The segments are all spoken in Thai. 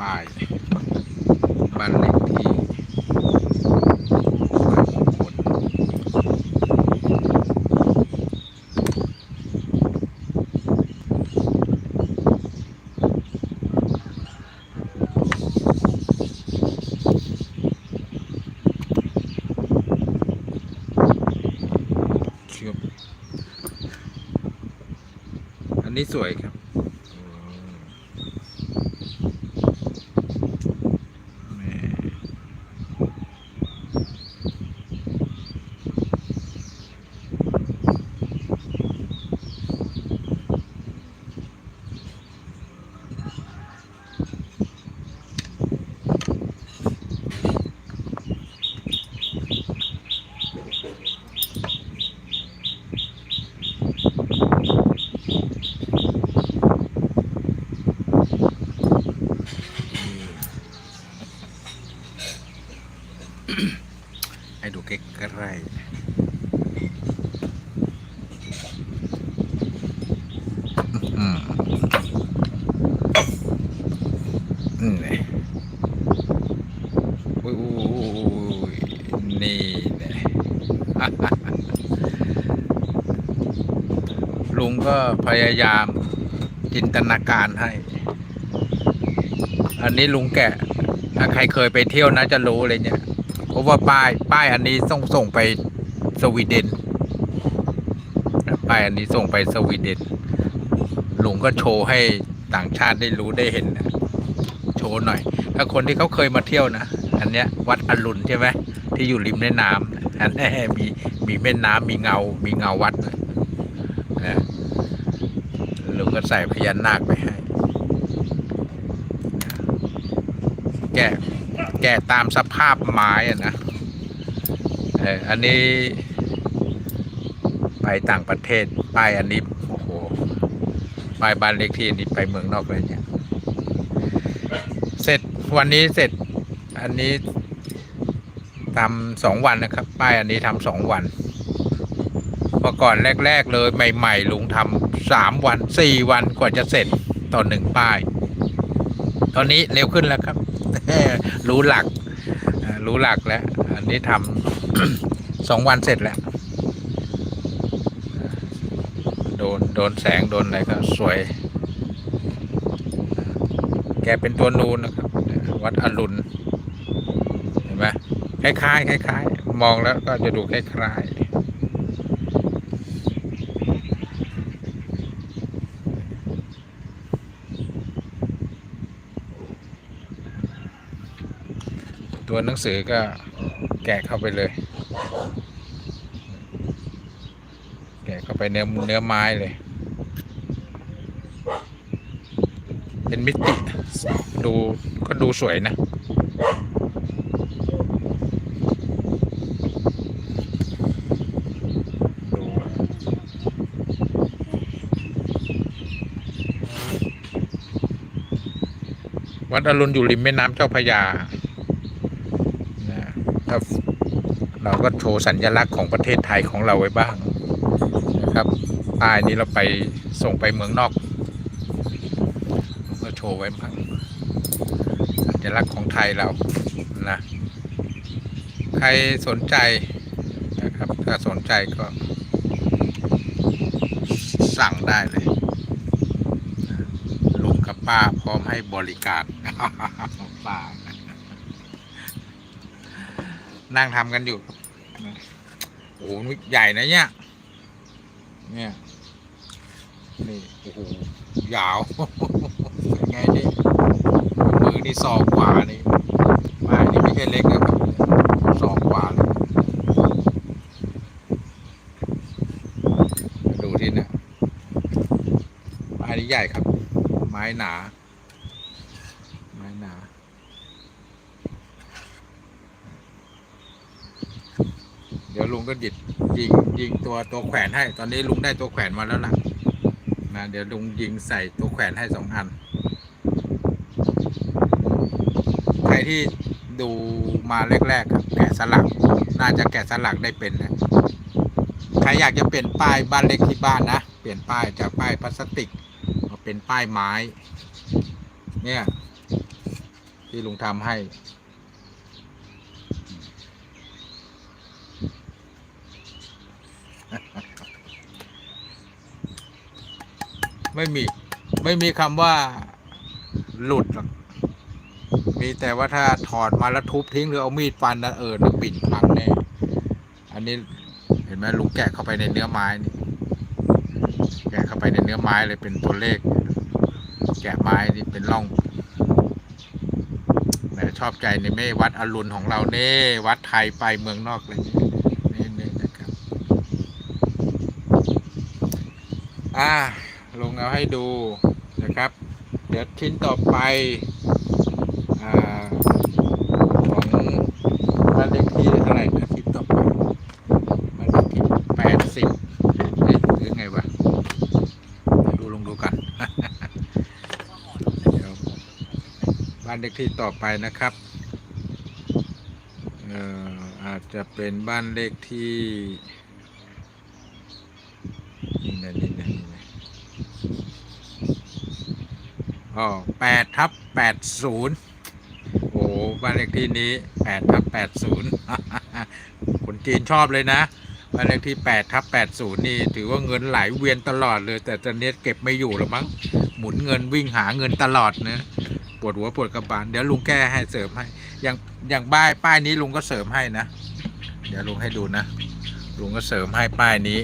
ป้ายบ้านเลขที่บ้านมงคลเชื่อมอันนี้สวยครับอืมแหม่ให้ดูใกล้ๆอืมอืม นี่อุ้ยอุ้ยนี่แหละลุงก็พยายามจินตนาการให้ อันนี้ลุงแกะ ถ้าใครเคยไปเที่ยวนะจะรู้เลยเนี่ย เพราะว่าป้าย ป้ายอันนี้ส่งส่งไปสวีเดน ป้ายอันนี้ส่งไปสวีเดน ลุงก็โชว์ให้ต่างชาติได้รู้ได้เห็นนะ โชว์หน่อย ถ้าคนที่เขาเคยมาเที่ยวนะ อันเนี้ยวัดอรุณใช่ไหมที่อยู่ริมแม่น้ำอันนี้มีมีแม่น้ำมีเงา มีเงาวัดด้วยนะลุงก็ใส่พญานาคไปให้ แกะแกะตามสภาพไม้อะนะเอออันนี้ ไปต่างประเทศป้ายอันนี้ โอ้โหป้ายบ้านเล็กที่อันนี้ไปเมืองนอกเลยเนี่ย เสร็จวันนี้เสร็จ อันนี้ทำสองวันนะครับ ป้ายอันนี้ทำสองวันเมื่อก่อนแรก ๆ เลยใหม่ ๆ ลุงทำสามวันสี่วันกว่าจะเสร็จต่อหนึ่งป้าย ตอนนี้เร็วขึ้นแล้วครับ รู้หลัก รู้หลักแล้ว อันนี้ทำสองวันเสร็จแล้ว โดนโดนแสงโดนอะไรก็สวย แกเป็นตัวนูนนะครับ วัดอรุณเห็นไหมคล้ายๆคล้ายๆมองแล้วก็จะดูคล้ายๆตัวหนังสือก็แกะเข้าไปเลย แกะเข้าไปเนื้อเนื้อไม้เลย เป็นมิติดูก็ดูสวยนะ วัดอรุณอยู่ริมแม่น้ำเจ้าพระยานะถ้าเราก็โชว์สัญลักษณ์ของประเทศไทยของเราไว้บ้างนะครับป้ายนี้เราไปส่งไปเมืองนอก ไว้บ้างสัญลักษณ์ของไทยเรานะ ใครสนใจนะครับ ถ้าสนใจก็ สั่งได้เลยลุงกับป้าพร้อมให้บริการป้านั่งทำกันอยู่โอ้โหใหญ่นะเนี่ย เนี่ย นี่ โอ้โห ยาว มือนี่ศอกกว่านี่ไมานี่ไม่ใช่เล็กนะครับศอกกว่าดูที่เนี่ยไม้นี่ใหญ่ครับ ไม้หนา ไม้หนาเดี๋ยวลุงก็ดิดยิงยิงตัวตัวแขวนให้ ตอนนี้ลุงได้ตัวแขวนมาแล้วล่ะนะเดี๋ยวลุงยิงใส่ตัวแขวนให้สองอัน ใคร ที่ดูมาแรกๆครับแกะสลัก น่าจะแกะสลักได้เป็นนะใครอยากจะเปลี่ยนป้ายบ้านเล็กที่บ้านนะ เปลี่ยนป้ายจากป้ายพลาสติกมาเป็นป้ายไม้ เนี่ย ที่ลุงทำให้ ไม่มี ไม่มีคำว่าหลุดหรอก มีแต่ว่าถ้าถอดมาแล้วทุบทิ้งหรือเอามีดฟันนะเออนักปิ่นพังแน่อันนี้เห็นไหมลุงแกะเข้าไปในเนื้อไม้นี่แกะเข้าไปในเนื้อไม้เลยเป็นตัวเลข แกะไม้นี่เป็นร่องแหมชอบใจในไม่วัดอรุณของเราเน่วัดไทยไปเมืองนอกเลยนี่นี่นะครับ อ่าลงเอาให้ดูนะครับ เดี๋ยวชิ้นต่อไป ของบ้านเลขที่เท่าไหร่นะชิ้นต่อไปบ้านเลขที่แปดสิบเอ๊หรือไงวะเดี๋ยวดูลงดูกันเดี๋ยวบ้านเลขที่ต่อไปนะครับเอ่ออาจจะเป็นบ้านเลขที่นี่นะนี่นะนี่นะอ๋อแปดทับแปดศูนย์ บ้านเลขที่นี้แปดทับแปดศูนย์คนจีนชอบเลยนะบ้านเลขที่แปดทับแปดศูนย์นี่ถือว่าเงินไหลเวียนตลอดเลย แต่ตอนนี้เก็บไม่อยู่แล้วมั้งหมุนเงินวิ่งหาเงินตลอดนะปวดหัวปวดกระบาลเดี๋ยวลุงแก้ให้เสริมให้ อย่างอย่างป้ายป้ายนี้ลุงก็เสริมให้นะ เดี๋ยวลุงให้ดูนะลุงก็เสริมให้ป้ายนี้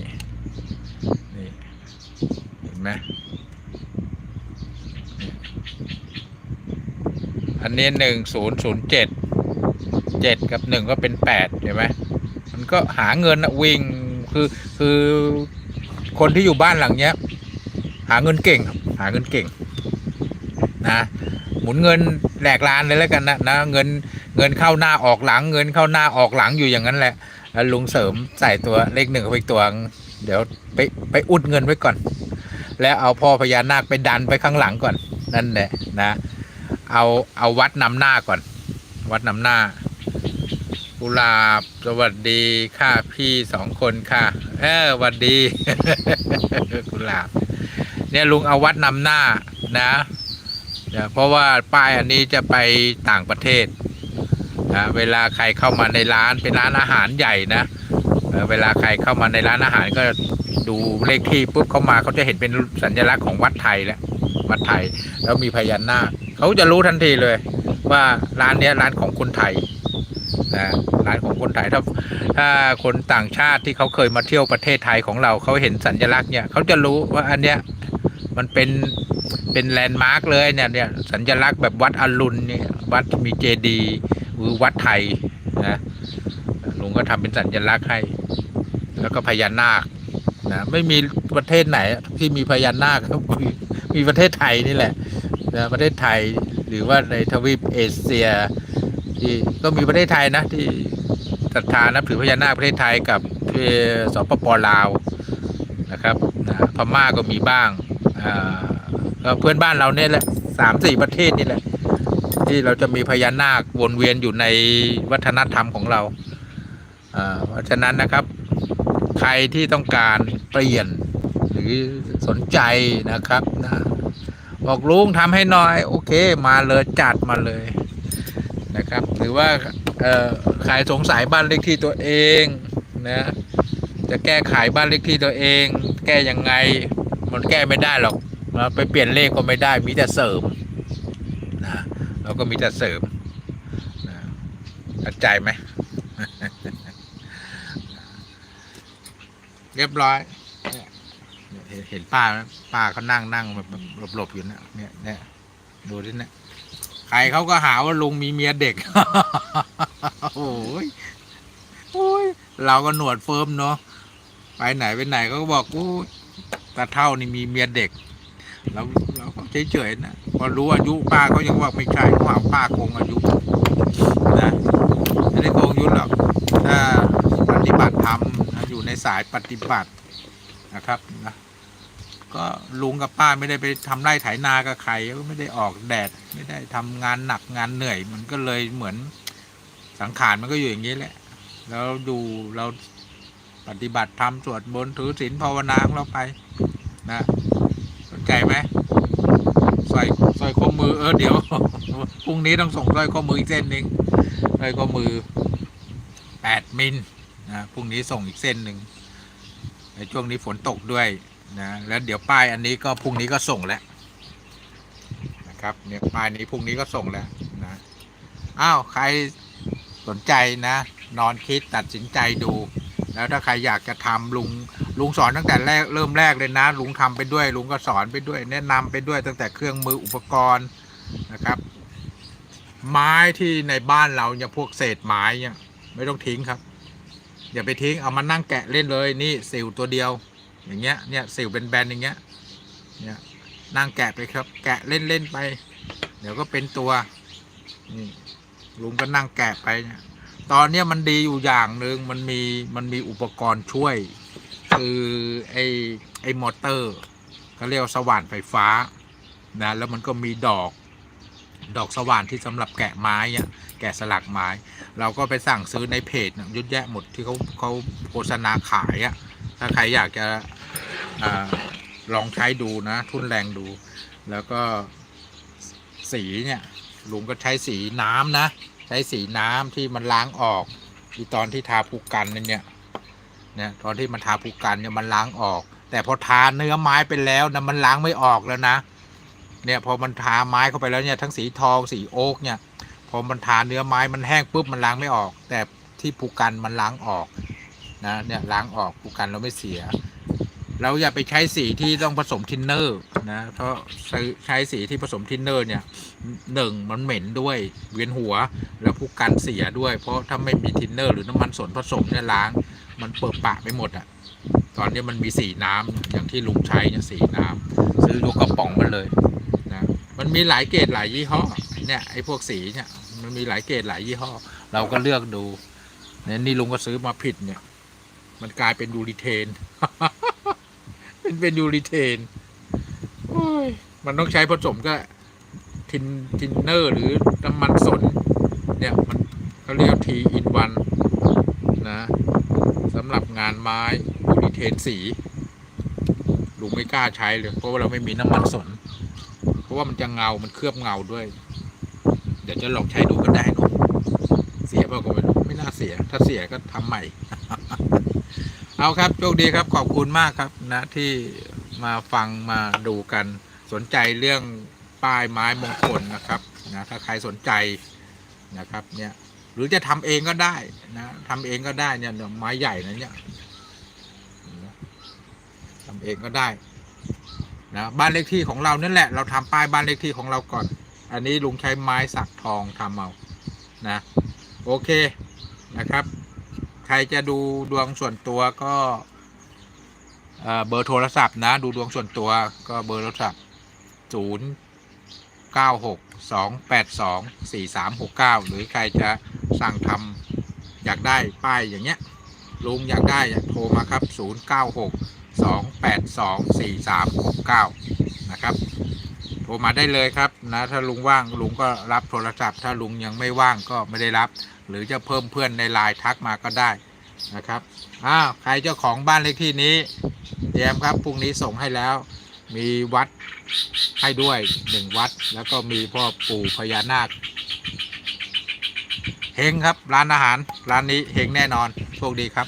นี่เห็นไหม อันนี้หนึ่งศูนย์ศูนย์เจ็ดเจ็ดกับหนึ่งก็เป็นแปดเห็นไหมมันก็หาเงินอะวิ่งคือคือคนที่อยู่บ้านหลังเนี้ย หาเงินเก่งครับหาเงินเก่งนะหมุนเงินแหลกลานเลยแล้วกันนะนะเงินเงินเข้าหน้าออกหลัง เงินเข้าหน้าออกหลังอยู่อย่างนั้นแหละแล้วลุงเสริมใส่ตัวเลขหนึ่งเข้าไปตัว เดี๋ยวไปไปอุดเงินไว้ก่อน แล้วเอาพ่อพญานาคไปดันไปข้างหลังก่อนนั่นแหละนะ เอาเอาวัดนำหน้าก่อน วัดนำหน้ากุลาบสวัสดีค่ะพี่สองคนค่ะ เออสวัสดีกุลาบ เนี่ยลุงเอาวัดนำหน้านะนะเพราะว่าป้ายอันนี้จะไปต่างประเทศนะเวลาใครเข้ามาในร้านเป็นร้านอาหารใหญ่นะเเวลาใครเข้ามาในร้านอาหารก็ดูเลขที่ปุ๊บเข้ามาเขาจะเห็นเป็นสัญลักษณ์ของวัดไทยแล้ว วัดไทย แล้วมีพญานาคเขาจะรู้ทันทีเลย ว่าร้านเนี้ยร้านของคนไทยนะร้านของคนไทยถ้าถ้าคนต่างชาติที่เขาเคยมาเที่ยวประเทศไทยของเราเขาเห็นสัญลักษณ์เนี่ยเขาจะรู้ว่าอันเนี้ยมันเป็นเป็นแลนด์มาร์กเลยเนี่ยเนี่ยสัญลักษณ์แบบวัดอรุณเนี่ยวัดมีเจดีย์หรือวัดไทยนะลุงก็ทำเป็นสัญลักษณ์ให้ แล้วก็พญานาคนะไม่มีประเทศไหนที่มีพญานาคมี มีประเทศไทยนี่แหละนะประเทศไทยหรือว่าในทวีปเอเชีย ที่ก็มีประเทศไทยนะที่ศรัทธานับถือพญานาคประเทศไทยกับสปปลาวนะครับนะพม่าก็มีบ้างอ่าก็เพื่อนบ้านเราเนี่ยแหละสามสี่ประเทศนี่แหละ ที่เราจะมีพญานาควนเวียนอยู่ในวัฒนธรรมของเราอ่าเพราะฉะนั้นนะครับ ใครที่ต้องการเปลี่ยนหรือสนใจนะครับนะ บอกลุงทำให้หน่อย โอเค มาเลยจัดมาเลยนะครับ หรือว่าเอ่อใครสงสัยบ้านเลขที่ตัวเองนะจะแก้ไขบ้านเลขที่ตัวเอง แก้ยังไงมันแก้ไม่ได้หรอกนะไปเปลี่ยนเลขก็ไม่ได้มีแต่เสริมนะเราก็มีแต่เสริมนะเข้าใจไหมเรียบร้อย เห็นเห็นป้าไหมป้าเขานั่งนั่งแบบหลบๆอยู่นะเนี่ยเนี่ยดูดิเนี่ยใครเขาก็หาว่าลุงมีเมียเด็ก โอ้ยโอ้ยเราก็หนวดเฟิร์มเนาะไปไหนไปไหนเขาก็บอกกูตาเท่านี่มีเมียเด็กเราเราก็เฉยๆนะพอรู้อายุป้าเขายังบอกไม่ใช่เขาหาป้าโกงอายุนะไม่ได้โกงอายุหรอกถ้าปฏิบัติธรรมอยู่ในสายปฏิบัตินะครับนะ ก็ลุงกับป้าไม่ได้ไปทำไร่ไถนากับใครก็ไม่ได้ออกแดด ไม่ได้ทำงานหนักงานเหนื่อย มันก็เลยเหมือนสังขารมันก็อยู่อย่างนี้แหละ แล้วดูเราปฏิบัติธรรมสวดมนต์ถือศีลภาวนาของเราไป นะสนใจไหมใส่ใส่ข้อมือเออเดี๋ยวพรุ่งนี้ต้องส่งสร้อยข้อมืออีกเส้นหนึ่งสร้อยข้อมือแปดมิลนะพรุ่งนี้ส่งอีกเส้นหนึ่งในช่วงนี้ฝนตกด้วย นะแล้วเดี๋ยวป้ายอันนี้ก็พรุ่งนี้ก็ส่งแล้วนะครับเนี่ยป้ายนี้พรุ่งนี้ก็ส่งแล้วนะอ้าวใครสนใจนะ นอนคิดตัดสินใจดู แล้วถ้าใครอยากจะทำลุงลุงสอนตั้งแต่แรกเริ่มแรกเลยนะ ลุงทำไปด้วย ลุงก็สอนไปด้วย แนะนำไปด้วยตั้งแต่เครื่องมืออุปกรณ์นะครับ ไม้ที่ในบ้านเราเนี่ยพวกเศษไม้เนี่ยไม่ต้องทิ้งครับ อย่าไปทิ้งเอามานั่งแกะเล่นเลยนี่สิวตัวเดียว อย่างเงี้ยเนี่ยสิวเป็นแบนๆอย่างเงี้ยเนี่ยนั่งแกะไปครับ แกะเล่นๆไป เดี๋ยวก็เป็นตัวนี่ลุงก็นั่งแกะไปเนี่ยตอนเนี้ยมันดีอยู่อย่างหนึ่งมันมีมันมีอุปกรณ์ช่วย คือไอไอมอเตอร์เขาเรียกวสว่านไฟฟ้านะแล้วมันก็มีดอกดอกสว่านที่สำหรับแกะไม้อะแกะสลักไม้ เราก็ไปสั่งซื้อในเพจยุดแยะหมดที่เขาเขาโฆษณาขายอะ ถ้าใครอยากจะอลองใช้ดูนะ ทุนแรงดู แล้วก็สีเนี่ยลุงก็ใช้สีน้ำนะ ใช้สีน้ำที่มันล้างออกที่ตอนที่ทาภูกันนั่นเนี่ยเนี่ยตอนที่มันทาภูกกันเนี่ยมันล้างออก แต่พอทาเนื้อไม้ไปแล้วนะมันล้างไม่ออกแล้วนะ เนี่ยพอมันทาไม้เข้าไปแล้วเนี่ยทั้งสีทองสีโอ๊กเนี่ยพอมันทาเนื้อไม้มันแห้งปุ๊บมันล้างไม่ออก แต่ที่ภูกกันมันล้างออก นะเนี่ยล้างออกภูกันเราไม่เสีย เราอย่าไปใช้สีที่ต้องผสมทินเนอร์นะเพราะใช้สีที่ผสมทินเนอร์เนี่ยหนึ่งมันเหม็นด้วยเวียนหัวแล้วผู้กันเสียด้วย เพราะถ้าไม่มีทินเนอร์หรือน้ำมันสนผสมเนี่ยล้าง มันเปิดปะไปหมดอะ่ะตอนนี้มันมีสีน้ำอย่างที่ลุงใช้เนี่ยสีน้ำซื้อตัวกระป๋องมาเลยนะมันมีหลายเกรดหลายยี่ห้อเนี่ยไอ้พวกสีเนี่ยมันมีหลายเกรดหลายยี่ห้อ เราก็เลือกดูเนี่ยนี่ลุงก็ซื้อมาผิดเนี่ย มันกลายเป็นยูริเทน เป็นเป็นยูริเทนมันต้องใช้ผสมก็ทินทินเนอร์หรือน้ำมันสน เนี่ย มันเขาเรียกทีอินวันนะสำหรับงานไม้ยูนิเทนสีลุงไม่กล้าใช้เลย เพราะว่าเราไม่มีน้ำมันสน เพราะว่ามันจะเงา มันเคลือบเงาด้วย เดี๋ยวจะลองใช้ดูก็ได้นะเสียเปล่าก็ไม่รู้ไม่น่าเสีย ถ้าเสียก็ทำใหม่ เอาครับโชคดีครับขอบคุณมากครับนะที่มาฟังมาดูกันสนใจเรื่องป้ายไม้มงคลนะครับนะถ้าใครสนใจนะครับเนี่ยหรือจะทำเองก็ได้นะทำเองก็ได้เนี่ยไม้ใหญ่นะเนี่ยทำเองก็ได้นะบ้านเลขที่ของเรานั่นแหละ เราทำป้ายบ้านเลขที่ของเราก่อน อันนี้ลุงใช้ไม้สักทองทำเอานะโอเคนะครับ ใครจะดูดวงส่วนตัวก็เบอร์โทรศัพท์นะ ดูดวงส่วนตัวก็เบอร์โทรศัพท์ศูนย์เก้าหกสองแปดสองสี่สามหรือใครจะสั่งทำอยากได้ป้ายอย่างเงี้ยลุงอยากได้โทรมาครับศูนย์เก้าหกสองแปดสองสี่สามหกเก้านะครับ โทรมาได้เลยครับนะถ้าลุงว่างลุงก็รับโทรศัพท์ ถ้าลุงยังไม่ว่างก็ไม่ได้รับ หรือจะเพิ่มเพื่อนในไลน์ทักมาก็ได้นะครับอ้าวใครเจ้าของบ้านเลขที่นี้เตรียมครับพรุ่งนี้ส่งให้แล้ว มีวัดให้ด้วยหนึ่งวัด แล้วก็มีพ่อปู่พญานาคเฮงครับร้านอาหารร้านนี้เฮงแน่นอนโชคดีครับ